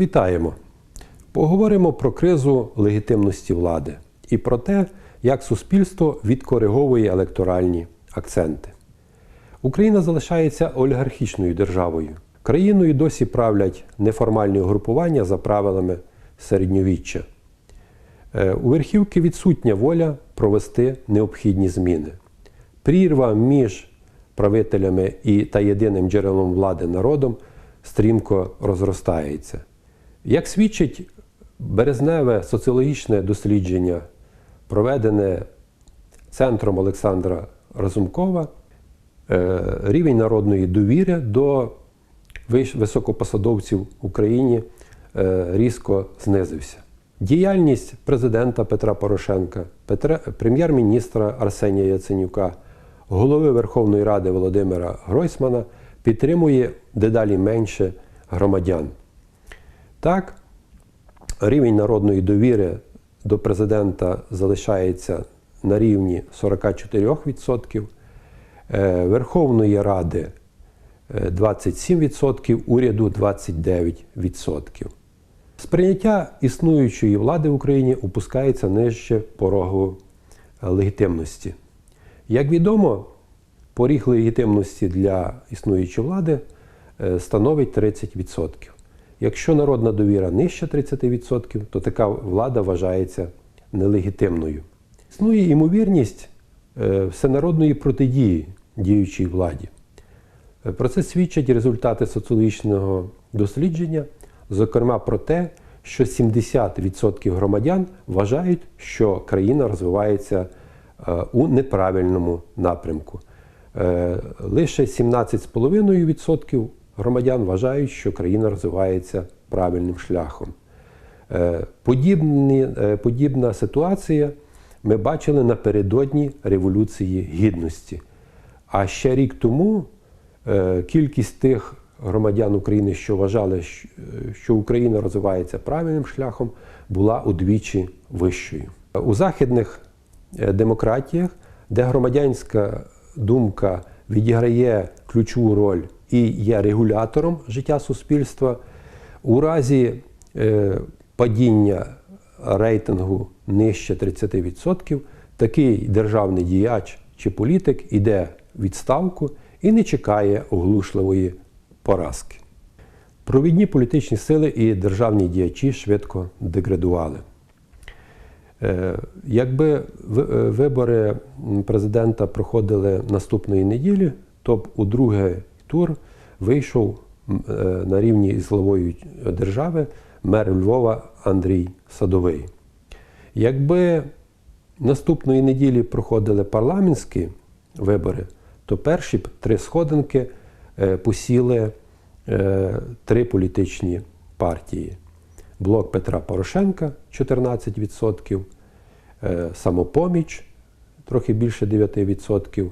Вітаємо! Поговоримо про кризу легітимності влади і про те, як суспільство відкориговує електоральні акценти. Україна залишається олігархічною державою. Країною досі правлять неформальні угрупування за правилами середньовіччя. Е, У верхівки відсутня воля провести необхідні зміни. Прірва між правителями і та єдиним джерелом влади народом стрімко розростається. Як свідчить березневе соціологічне дослідження, проведене центром Олександра Разумкова, е, рівень народної довіри до високопосадовців в Україні е, різко знизився. Діяльність президента Петра Порошенка, прем'єр-міністра Арсенія Яценюка, голови Верховної Ради Володимира Гройсмана підтримує дедалі менше громадян. Так, рівень народної довіри до президента залишається на рівні 44%, е, Верховної Ради е, 27%, уряду 29%. Сприйняття існуючої влади в Україні опускається нижче порогу е, легітимності. Як відомо, поріг легітимності для існуючої влади е, становить 30%. Якщо народна довіра нижче 30%, то така влада вважається нелегітимною. Існує ймовірність е, всенародної протидії діючій владі. Е, Про це свідчать результати соціологічного дослідження, зокрема про те, що 70% громадян вважають, що країна розвивається е, у неправильному напрямку. Лише 17,5% громадян вважають, що країна розвивається правильним шляхом. Е, Подібні, е, подібна ситуація ми бачили напередодні Революції Гідності. А ще рік тому е, кількість тих громадян України, що вважали, що Україна розвивається правильним шляхом, була удвічі вищою. У західних демократіях, де громадянська думка відіграє ключову роль і є регулятором життя суспільства, у разі е, падіння рейтингу нижче 30%, такий державний діяч чи політик іде в відставку і не чекає оглушливої поразки. Провідні політичні сили і державні діячі швидко деградували. Е, Якби е, вибори президента проходили наступної неділі, то б у другий тур вийшов е, на рівні з главою держави мер Львова Андрій Садовий. Якби наступної неділі проходили парламентські вибори, то перші три сходинки е, посіли е, три політичні партії. Блок Петра Порошенка 14%, е, самопоміч трохи більше 9%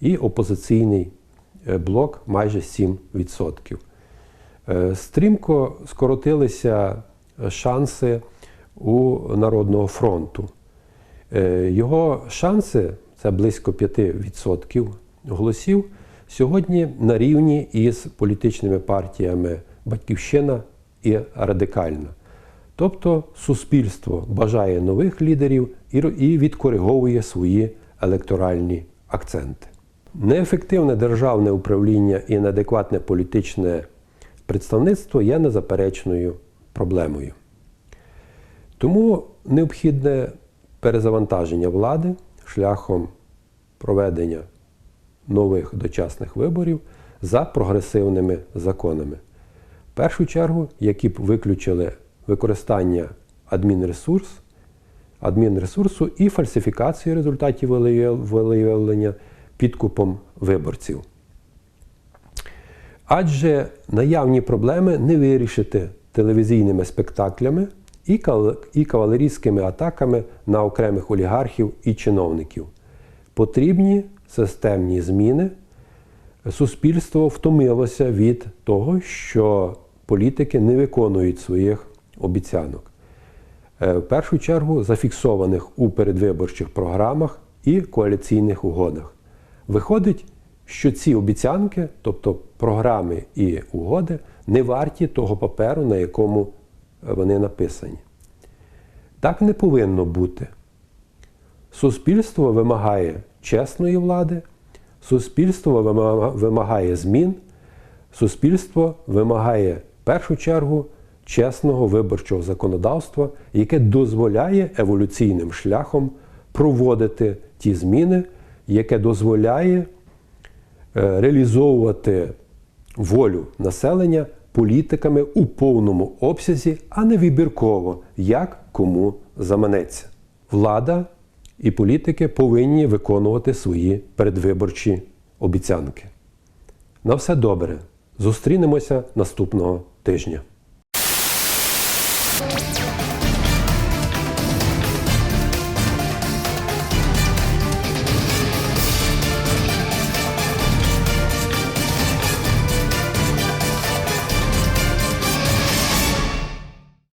і опозиційний е, блок майже 7%. Е, Стрімко скоротилися шанси у Народного фронту. Е, Його шанси, це близько 5% голосів, сьогодні на рівні із політичними партіями Батьківщина і Радикальна. Тобто суспільство бажає нових лідерів і відкориговує свої електоральні акценти. Неефективне державне управління і неадекватне політичне представництво є незаперечною проблемою. Тому необхідне перезавантаження влади шляхом проведення нових дочасних виборів за прогресивними законами. В першу чергу, які б виключили використання адмінресурс, адмінресурсу і фальсифікацію результатів волевиявлення підкупом виборців. Адже наявні проблеми не вирішити телевізійними спектаклями і кавалерійськими атаками на окремих олігархів і чиновників. Потрібні системні зміни. Суспільство втомилося від того, що політики не виконують своїх обіцянок. Е, В першу чергу зафіксованих у передвиборчих програмах і коаліційних угодах. Виходить, що ці обіцянки, тобто програми і угоди, не варті того паперу, на якому вони написані. Так не повинно бути. Суспільство вимагає чесної влади, суспільство вимагає змін, суспільство вимагає в першу чергу чесного виборчого законодавства, яке дозволяє еволюційним шляхом проводити ті зміни, яке дозволяє е, реалізовувати волю населення політиками у повному обсязі, а не вибірково, як кому заманеться. Влада і політики повинні виконувати свої передвиборчі обіцянки. На все добре. Зустрінемося наступного тижня.